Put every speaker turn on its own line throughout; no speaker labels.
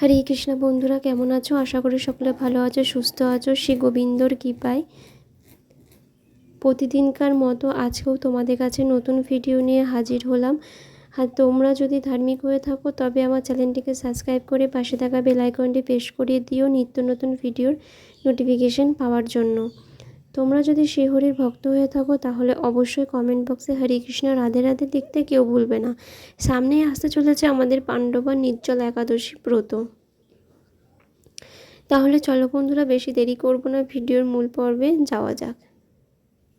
হরে কৃষ্ণ বন্ধুরা, কেমন আছো? আশা করি সকলে ভালো আছো, সুস্থ আছো। শ্রী গোবিন্দর কৃপায় প্রতিদিনকার মতো আজকেও তোমাদের কাছে নতুন ভিডিও নিয়ে হাজির হলাম। আর তোমরা যদি ধার্মিক হয়ে থাকো, তবে আমার চ্যানেলটিকে সাবস্ক্রাইব করে পাশে থাকা বেলাইকনটি প্রেস করিয়ে দিও নিত্য নতুন ভিডিওর নোটিফিকেশন পাওয়ার জন্য। তোমরা যদি শ্রীহরির ভক্ত হয়ে থাকো, তাহলে অবশ্যই কমেন্ট বক্সে হরে কৃষ্ণ, রাধে রাধে দেখতে কেউ ভুলবে না। সামনেই আসতে চলেছে আমাদের পাণ্ডবা নির্জল একাদশী ব্রত। তাহলে চলো বন্ধুরা, বেশি দেরি করব না, ভিডিওর মূল পর্বে যাওয়া যাক।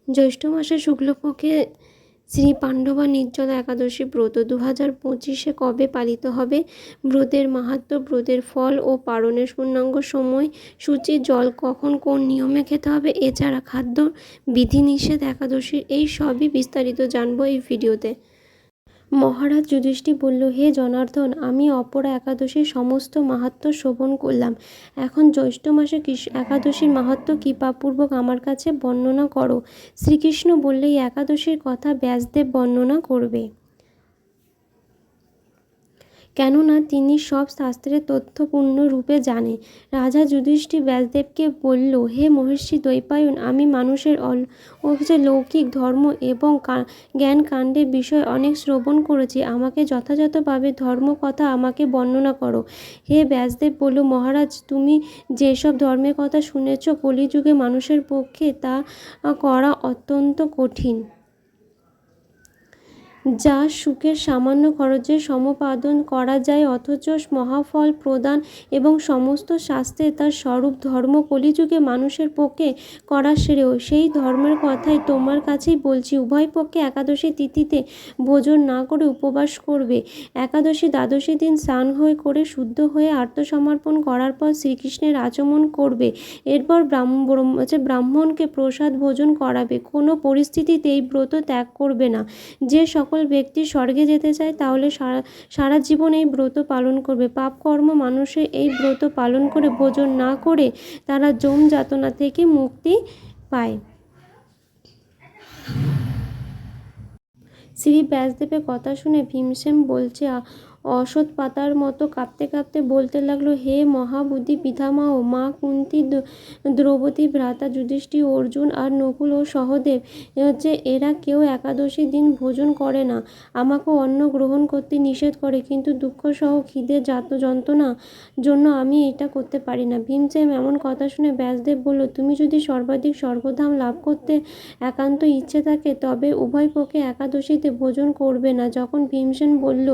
জ্যৈষ্ঠ মাসে শুক্লপক্ষে শ্রী পাণ্ডবা নির্জন একাদশী ব্রত দু হাজার পঁচিশে কবে পালিত হবে? ব্রতের মাহাত্ম ব্রতের ফল ও পারণের পূর্ণাঙ্গ সময় সূচি, জল কখন কোন নিয়মে খেতে হবে? এছাড়া খাদ্য বিধিনিষেধ একাদশীর এই সবই বিস্তারিত জানব এই ভিডিওতে। মহারাজ যুধিষ্ঠি বলল, হে জনার্দন, আমি অপরা একাদশীর সমস্ত মাহাত্ম শোভন করলাম। এখন জ্যৈষ্ঠ মাসে একাদশীর মাহাত্ম কৃপাপূর্বক আমার কাছে বর্ণনা করো। শ্রীকৃষ্ণ বললে, এই একাদশীর কথা ব্যাসদেব বর্ণনা করবে। কেননা তিনি সব শাস্ত্রের তথ্যপূর্ণ রূপে জানে। রাজা যুধিষ্ঠি ব্যাসদেবকে বলল, হে মহর্ষি দ্বৈপায়ন, আমি মানুষের যে লৌকিক ধর্ম এবং জ্ঞান কাণ্ডের বিষয় অনেক শ্রবণ করেছি। আমাকে যথাযথভাবে ধর্ম কথা আমাকে বর্ণনা করো। হে ব্যাসদেব বলল, মহারাজ, তুমি যেসব ধর্মের কথা শুনেছ, কলিযুগে মানুষের পক্ষে তা করা অত্যন্ত কঠিন। যা সুখের সামান্য খরচে সমপাদন করা যায়, অথচ মহাফল প্রদান এবং সমস্ত শাস্ত্রে তার স্বরূপ ধর্ম কলিযুগে মানুষের পক্ষে করা শ্রেয়। সেই ধর্মের কথাই তোমার কাছেই বলছি। উভয় পক্ষে একাদশী তিথিতে ভোজন না করে উপবাস করবে। একাদশী দ্বাদশী দিন স্নান হয়ে করে শুদ্ধ হয়ে আত্মসমর্পণ করার পর শ্রীকৃষ্ণের আচমন করবে। এরপর ব্রাহ্মণ ব্রাহ্মণকে প্রসাদ ভোজন করাবে। কোনো পরিস্থিতিতে এই ব্রত ত্যাগ করবে না। যে সকল সকল ব্যক্তি স্বর্গে যেতে চায়, তাহলে সারা সারা জীবন এই ব্রত পালন করবে। পাপ কর্ম মানুষের এই ব্রত পালন করে, ভোজন না করে তারা জম যাতনা থেকে মুক্তি পায়। শ্রী ব্যাসদেবের কথা শুনে ভীমসেন বলছে অসৎ পাতার মতো কাঁপতে কাঁপতে বলতে লাগল, হে মহাবুদ্ধি পিতামহ, মা কুন্তি দ্রৌপদী ভ্রাতা যুধিষ্ঠি, অর্জুন আর নকুল ও সহদেব হচ্ছে এরা কেউ একাদশী দিন ভোজন করে না। আমাকেও অন্ন গ্রহণ করতে নিষেধ করে, কিন্তু দুঃখ সহ খিদে, জাত যন্ত্রণা জন্য আমি এটা করতে পারি না। ভীমসেন এমন কথা শুনে ব্যাসদেব বলল, তুমি যদি সর্বাধিক স্বর্গধাম লাভ করতে একান্ত ইচ্ছে থাকে, তবে উভয় পক্ষে একাদশীতে ভোজন করবে না। যখন ভীমসেন বলল,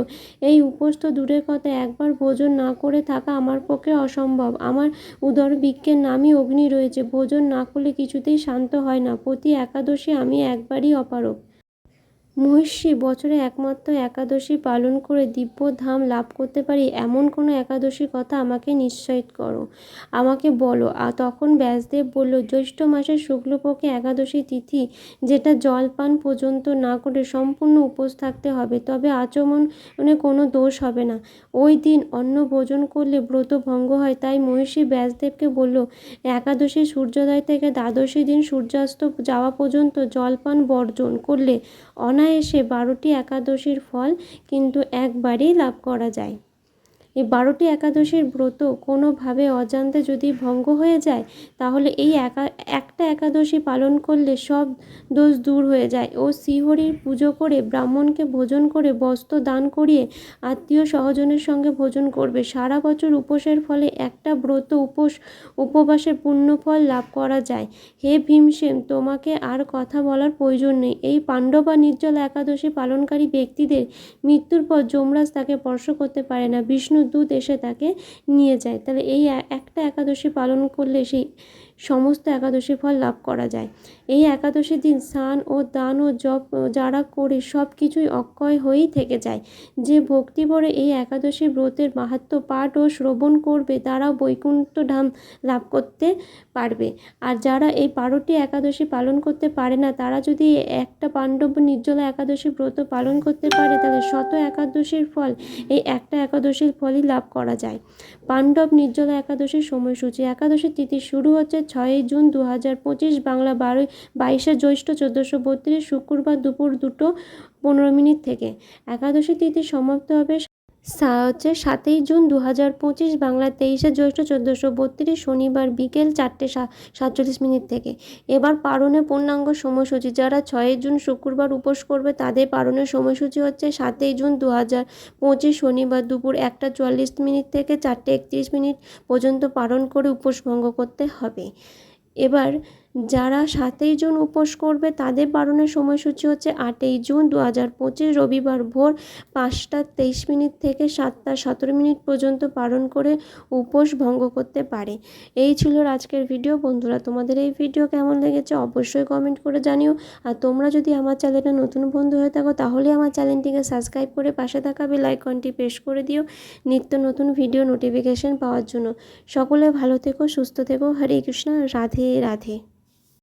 এই উপোস তো দূরের কথা একবার ভোজন না করে থাকা আমার পক্ষে অসম্ভব। আমার উদর বৃক্ষের নামই অগ্নি রয়েছে। ভোজন না করলে কিছুতেই শান্ত হয় না। প্রতি একাদশী আমি একবারই অপারক মহিষী বছরে একমাত্র একাদশী পালন করে দিব্য ধাম লাভ করতে পারি, এমন কোনো একাদশীর কথা আমাকে নিশ্চয়িত করো। আমাকে বলো। আর তখন ব্যাসদেব বলল, জ্যৈষ্ঠ মাসের শুক্লপক্ষে একাদশী তিথি যেটা জল পান পর্যন্ত না করে সম্পূর্ণ উপোস থাকতে হবে, তবে আচমনে কোনো দোষ হবে না। ওই দিন অন্ন ভোজন করলে ব্রত ভঙ্গ হয়, তাই মহিষী ব্যাসদেবকে বলল, একাদশী সূর্যোদয় থেকে দ্বাদশী দিন সূর্যাস্ত যাওয়া পর্যন্ত জলপান বর্জন করলে অনায়াসে বারোটি একাদশীর ফল কিন্তু একবারেই লাভ করা যায়। এই বারোটি একাদশীর ব্রত কোনোভাবে অজান্তে যদি ভঙ্গ হয়ে যায়, তাহলে এই একা, একটা একাদশী পালন করলে সব দোষ দূর হয়ে যায়। ও শ্রীহরির পুজো করে ব্রাহ্মণকে ভোজন করে বস্ত্র দান করিয়ে আত্মীয় সহজনের সঙ্গে ভোজন করবে। সারা বছর উপোসের ফলে একটা ব্রত উপোস, উপবাসের পুণ্যফল লাভ করা যায়। হে ভীমসেন, তোমাকে আর কথা বলার প্রয়োজন নেই। এই পাণ্ডবা নির্জল একাদশী পালনকারী ব্যক্তিদের মৃত্যুর পর যমরাজ তাকে স্পর্শ করতে পারে না। বিষ্ণু দূত এসে তাকে নিয়ে যায়। তাহলে এই একটা একাদশী পালন করলে সেই সমস্ত একাদশী ফল লাভ করা যায়। এই একাদশীর দিন স্নান ও দান ও জপ যারা করে সব কিছুই অক্ষয় হয়েই থেকে যায়। যে ভক্তি ভরে এই একাদশী ব্রতের মাহাত্ম পাঠ ও শ্রবণ করবে, তারাও বৈকুণ্ঠ ধাম লাভ করতে পারবে। আর যারা এই বারোটি একাদশী পালন করতে পারে না, তারা যদি একটা পাণ্ডব নির্জলা একাদশী ব্রত পালন করতে পারে, তাহলে শত একাদশীর ফল, এই একটা একাদশীর ফলই লাভ করা যায়। পাণ্ডব নির্জলা একাদশীর সময়সূচি একাদশী তিথি শুরু হচ্ছে ছয়ই জুন দু হাজার পঁচিশ বাংলা বারোই বাইশে জ্যৈষ্ঠ চোদ্দোশো বত্রিশ শুক্রবার দুপুর দুটো পনেরো মিনিট থেকে। একাদশী তিথি সমাপ্ত হবে হচ্ছে সাতই জুন দু হাজার পঁচিশ, বাংলা তেইশে জ্যৈষ্ঠ চোদ্দোশো বত্রিশ, শনিবার বিকেল চারটে সাতচল্লিশ মিনিট থেকে। এবার পারণে পূর্ণাঙ্গ সময়সূচি, যারা ছয়ই জুন শুক্রবার উপোস করবে, তাদের পারণের সময়সূচি হচ্ছে সাতই জুন দু হাজার পঁচিশ, শনিবার দুপুর একটা চুয়াল্লিশ মিনিট থেকে চারটে একত্রিশ মিনিট পর্যন্ত পালন করে উপোস ভঙ্গ করতে হবে। এবার যারা সাতই জুন উপোস করবে, তাদের পালনের সময়সূচি হচ্ছে আটই জুন দু হাজার পঁচিশ রবিবার ভোর পাঁচটা তেইশ মিনিট থেকে সাতটা সতেরো মিনিট পর্যন্ত পালন করে উপোস ভঙ্গ করতে পারে। এই ছিল আজকের ভিডিও। বন্ধুরা, তোমাদের এই ভিডিও কেমন লেগেছে অবশ্যই কমেন্ট করে জানিও। আর তোমরা যদি আমার চ্যানেলে নতুন বন্ধু হয়ে থাকো, তাহলে আমার চ্যানেলটিকে সাবস্ক্রাইব করে পাশে থাকা বেল আইকনটি প্রেস করে দিও নিত্য নতুন ভিডিও নোটিফিকেশন পাওয়ার জন্য। সকলে ভালো থেকো, সুস্থ থেকো। হরে কৃষ্ণ, রাধে রাধে।